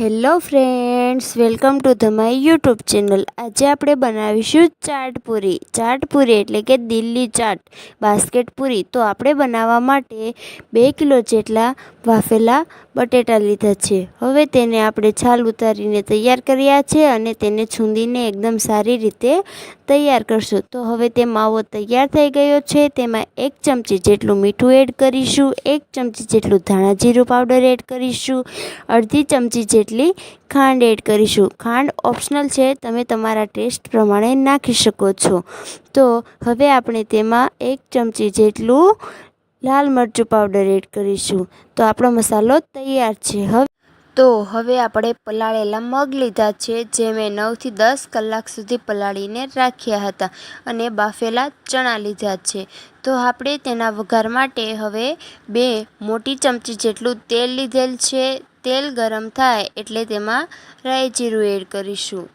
Hello friends, welcome to the my YouTube channel. આજે આપણે બનાવીશું ચાટ પૂરી. ચાટ પૂરી એટલે કે દિલ્હી ચાટ, બાસ્કેટ પૂરી. તો આપણે બનાવવા માટે બે કિલો જેટલા વાફેલા બટેટા લીધા છે. હવે તેને આપણે છાલ ઉતારીને તૈયાર કર્યા છે અને તેને છૂંદીને એકદમ સારી રીતે તૈયાર કરશું. તો હવે તે માવો તૈયાર થઈ ગયો છે. તેમાં એક ચમચી જેટલું મીઠું એડ કરીશું. એક ચમચી જેટલું ધાણા જીરું પાવડર એડ કરીશું. અડધી ચમચી જેટલી ખાંડ એડ કરીશું. ખાંડ ઓપ્શનલ છે. તમે તમારા ટેસ્ટ પ્રમાણે નાખી શકો છો. તો હવે આપણે તેમાં એક ચમચી જેટલું લાલ મરચું પાવડર એડ કરીશું. તો આપણો મસાલો તૈયાર છે. હવે તો હવે આપણે પલાળેલા મગ લીધા છે, જે મેં નવથી દસ કલાક સુધી પલાળીને રાખ્યા હતા અને બાફેલા ચણા લીધા છે. તો આપણે તેના વઘાર માટે હવે બે મોટી ચમચી જેટલું તેલ લીધેલ છે. તેલ ગરમ થાય એટલે તેમાં રાઈ જીરું એડ કરીશું.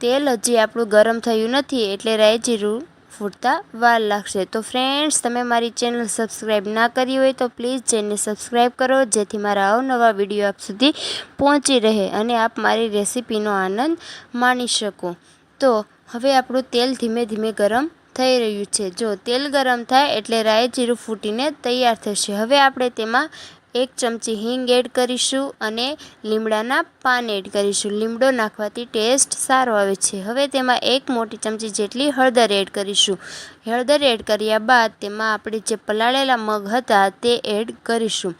તેલ હજી આપણું ગરમ થયું નથી એટલે રાઈ જીરું ફૂટતા વાર લાગશે. તો ફ્રેન્ડ્સ તમે મારી ચેનલ સબસ્ક્રાઈબ ના કરી હોય તો પ્લીઝ ચેનલ સબસ્ક્રાઈબ કરો, જેથી મારા અવનવા વીડિયો આપ સુધી પહોંચી રહે અને આપ મારી રેસીપીનો આનંદ માણી શકો. તો હવે આપણું તેલ ધીમે ધીમે ગરમ થઈ રહ્યું છે. જો તેલ ગરમ થાય એટલે રાઈ જીરું ફૂટીને તૈયાર થશે. હવે આપણે તેમાં એક ચમચી હિંગ એડ કરીશું અને લીમડાના પાન એડ કરીશું. લીમડો નાખવાથી ટેસ્ટ સારો આવે છે. હવે તેમાં એક મોટી ચમચી જેટલી હળદર એડ કરીશું. હળદર એડ કર્યા બાદ તેમાં આપણે જે પલાળેલા મગ હતા તે એડ કરીશું.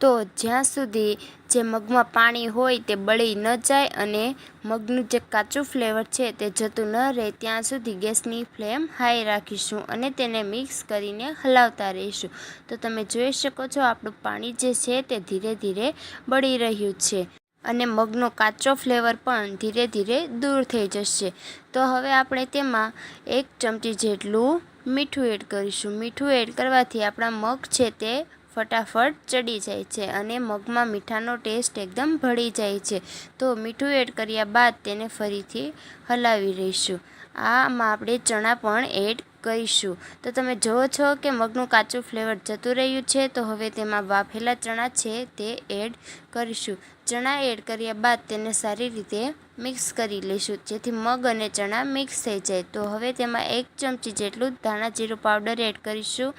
તો જ્યાં સુધી જે મગમાં પાણી હોય તે બળી ન જાય અને મગનું જે કાચું ફ્લેવર છે તે જતું ન રહે, ત્યાં સુધી ગેસની ફ્લેમ હાઈ રાખીશું અને તેને મિક્સ કરીને હલાવતા રહીશું. તો તમે જોઈ શકો છો આપણું પાણી જે છે તે ધીરે ધીરે બળી રહ્યું છે અને મગનો કાચો ફ્લેવર પણ ધીરે ધીરે દૂર થઈ જશે. તો હવે આપણે તેમાં એક ચમચી જેટલું મીઠું એડ કરીશું. મીઠું એડ કરવાથી આપણા મગ છે તે ફટાફટ ચડી જાય છે અને મગમાં મીઠાનો ટેસ્ટ એકદમ ભળી જાય છે. તો મીઠું એડ કર્યા બાદ તેને ફરીથી હલાવી રહીશું આમાં આપણે ચણા પણ એડ કરીશું. તો તમે જુઓ છો કે મગનું કાચું ફ્લેવર જતું રહ્યું છે, તો હવે તેમાં વાફેલા ચણા છે તે એડ કરીશું. ચણા એડ કર્યા બાદ તેને સારી રીતે મિક્સ કરી લઈશું, જેથી મગ અને ચણા મિક્સ થઈ જાય. તો હવે તેમાં એક ચમચી જેટલું ધાણા જીરું પાવડર એડ કરીશું.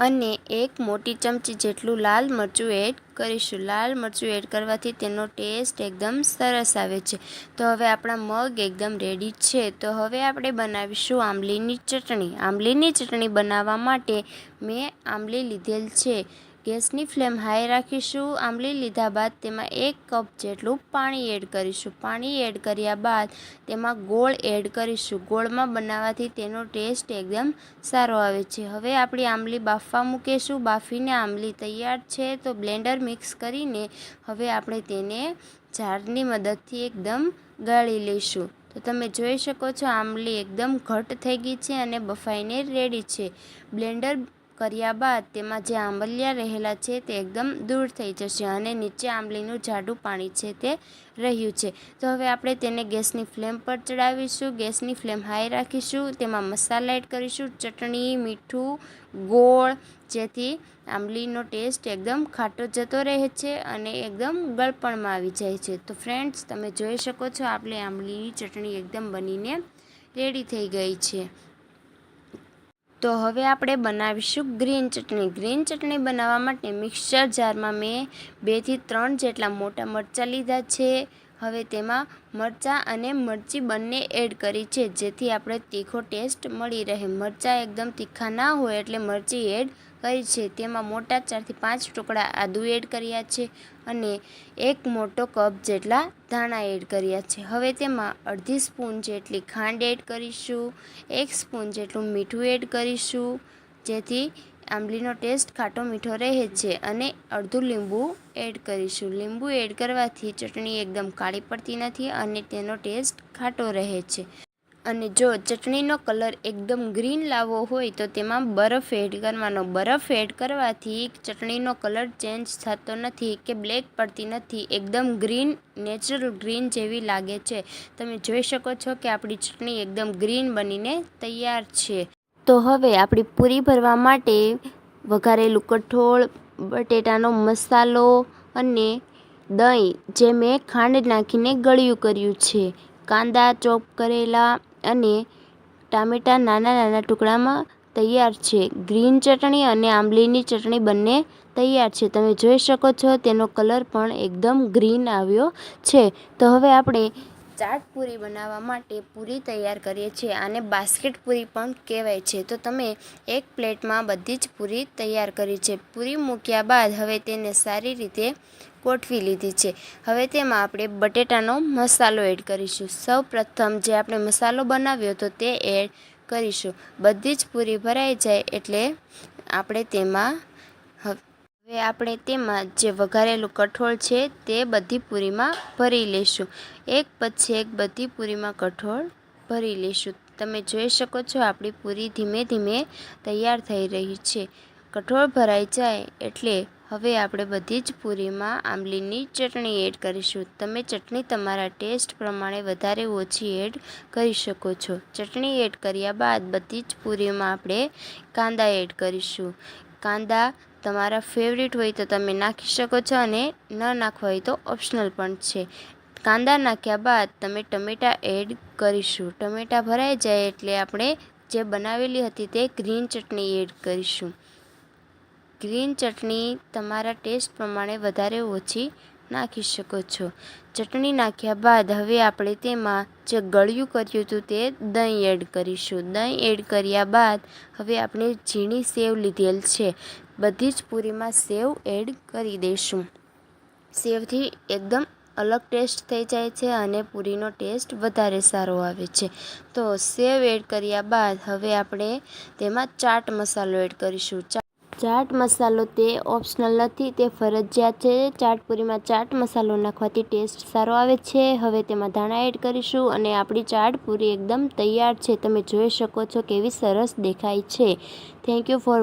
અને એક મોટી ચમચી જેટલું લાલ મરચું એડ કરીશું. લાલ મરચું એડ કરવાથી તેનો ટેસ્ટ એકદમ સરસ આવે છે. તો હવે આપણા મગ એકદમ રેડી છે. તો હવે આપણે બનાવીશું આંબલીની ચટણી. આંબલીની ચટણી બનાવવા માટે મેં આંબલી લીધેલ છે. ગેસની ફ્લેમ હાઈ રાખીશું, આંબલી લીધા બાદ તેમાં એક કપ જેટલું પાણી એડ કરીશું. પાણી એડ કર્યા બાદ તેમાં ગોળ એડ કરીશું. ગોળમાં બનાવવાથી તેનો ટેસ્ટ એકદમ સારો આવે છે. હવે આપણી આંબલી બાફવા મૂકીશું. બાફીને આંબલી તૈયાર છે તો બ્લેન્ડર મિક્સ કરીને હવે આપણે તેને ઝાડની મદદથી એકદમ ગાળી લઈશું. તો તમે જોઈ શકો છો, આંબલી એકદમ ઘટ થઈ ગઈ છે અને બફાઈને રેડી છે. બ્લેન્ડર કર્યા બાદ તેમાં જે આંબલિયા રહેલા છે તે એકદમ દૂર થઈ જશે અને નીચે આંબલીનું જાડું પાણી છે તે રહ્યું છે. તો હવે આપણે તેને ગેસની ફ્લેમ પર ચડાવીશું. ગેસની ફ્લેમ હાઈ રાખીશું. તેમાં મસાલા એડ કરીશું. ચટણી, મીઠું, ગોળ, જેથી આંબલીનો ટેસ્ટ એકદમ ખાટો જતો રહે છે અને એકદમ ગળપણમાં આવી જાય છે. તો ફ્રેન્ડ્સ, તમે જોઈ શકો છો, આપણે આંબલીની ચટણી એકદમ બનીને રેડી થઈ ગઈ છે. તો હવે આપણે બનાવીશું ગ્રીન ચટણી. ગ્રીન ચટણી બનાવવા માટે મિક્સર જારમાં મેં બેથી ત્રણ જેટલા મોટા મરચાં લીધા છે. હવે તેમાં મરચાં અને મરચી બંને એડ કરી છે, જેથી આપણે તીખો ટેસ્ટ મળી રહે. મરચાં એકદમ તીખા ના હોય એટલે મરચી એડ કરી છે. તેમાં મોટા ચારથી પાંચ ટુકડા આદુ એડ કર્યા છે અને એક મોટો કપ જેટલા ધાણા એડ કર્યા છે. હવે તેમાં અડધી સ્પૂન જેટલી ખાંડ એડ કરીશું, એક સ્પૂન જેટલું મીઠું એડ કરીશું, જેથી આંબલીનો ટેસ્ટ ખાટો મીઠો રહે છે અને અડધું લીંબુ એડ કરીશું. લીંબુ એડ કરવાથી ચટણી એકદમ કાળી પડતી નથી અને તેનો ટેસ્ટ ખાટો રહે છે. અને જો ચટણીનો કલર એકદમ ગ્રીન લાવવો હોય તો તેમાં બરફ એડ કરવાનો. બરફ એડ કરવાથી ચટણીનો કલર ચેન્જ થતો નથી કે બ્લેક પડતી નથી. એકદમ ગ્રીન, નેચરલ ગ્રીન જેવી લાગે છે. તમે જોઈ શકો છો કે આપણી ચટણી એકદમ ગ્રીન બનીને તૈયાર છે. તો હવે આપણી પૂરી ભરવા માટે વઘારેલું કઠોળ, બટેટાનો મસાલો અને દહીં, જે મેં ખાંડ નાખીને ગળ્યું કર્યું છે. કાંદા ચોપ કરેલા અને ટામેટાં નાના નાના ટુકડામાં તૈયાર છે. ગ્રીન ચટણી અને આંબલીની ચટણી બંને તૈયાર છે. તમે જોઈ શકો છો તેનો કલર પણ એકદમ ગ્રીન આવ્યો છે. તો હવે આપણે ચાટ પૂરી બનાવવા માટે પૂરી તૈયાર કરીએ છીએ આને બાસ્કેટ પૂરી પણ કહેવાય છે. તો તમે એક પ્લેટમાં બધી જ પૂરી તૈયાર કરી છે. પૂરી મૂક્યા બાદ હવે તેને સારી રીતે ગોઠવી લીધી છે. હવે તેમાં આપણે બટેટાનો મસાલો એડ કરીશું. સૌ જે આપણે મસાલો બનાવ્યો હતો તે એડ કરીશું. બધી જ પૂરી ભરાઈ જાય એટલે આપણે તેમાં હવે આપણે તેમાં જે વઘારેલું કઠોળ છે તે બધી પૂરીમાં ભરી લઈશું. એક પછી એક બધી પૂરીમાં કઠોળ ભરી લઈશું. તમે જોઈ શકો છો આપણી પૂરી ધીમે ધીમે તૈયાર થઈ રહી છે. કઠોળ ભરાઈ જાય એટલે હવે આપણે બધી જ પૂરીમાં આંબલીની ચટણી એડ કરીશું. તમે ચટણી તમારા ટેસ્ટ પ્રમાણે વધારે ઓછી એડ કરી શકો છો. ચટણી એડ કર્યા બાદ બધી જ પૂરીમાં આપણે કાંદા એડ કરીશું. કાંદા તમારા ફેવરિટ હોય તો તમે નાખી શકો છો અને ન નાખવા હોય તો ઓપ્શનલ પણ છે. કાંદા નાખ્યા બાદ તમે ટમેટાં એડ કરીશું. ટમેટાં ભરાઈ જાય એટલે આપણે જે બનાવેલી હતી તે ગ્રીન ચટણી એડ કરીશું. ગ્રીન ચટણી તમારા ટેસ્ટ પ્રમાણે વધારે ઓછી નાખી શકો છો. ચટણી નાખ્યા બાદ હવે આપણે તેમાં જે ગળ્યું કર્યું હતું તે દહીં એડ કરીશું. દહીં એડ કર્યા બાદ હવે આપણે ઝીણી સેવ લીધેલ છે. બધી જ પૂરીમાં સેવ એડ કરી દઈશું. સેવથી એકદમ અલગ ટેસ્ટ થઈ જાય છે અને પૂરીનો ટેસ્ટ વધારે સારો આવે છે. તો સેવ એડ કર્યા બાદ હવે આપણે તેમાં ચાટ મસાલો એડ કરીશું. ચાટ મસાલો તે ઓપ્શનલ નથી, તે ફરજિયાત છે. ચાટ પૂરીમાં ચાટ મસાલો નાખવાથી ટેસ્ટ સારો આવે છે. હવે તેમાં ધાણા એડ કરીશું અને આપણી ચાટ પૂરી એકદમ તૈયાર છે. તમે જોઈ શકો છો કેવી સરસ દેખાય છે. Thank you for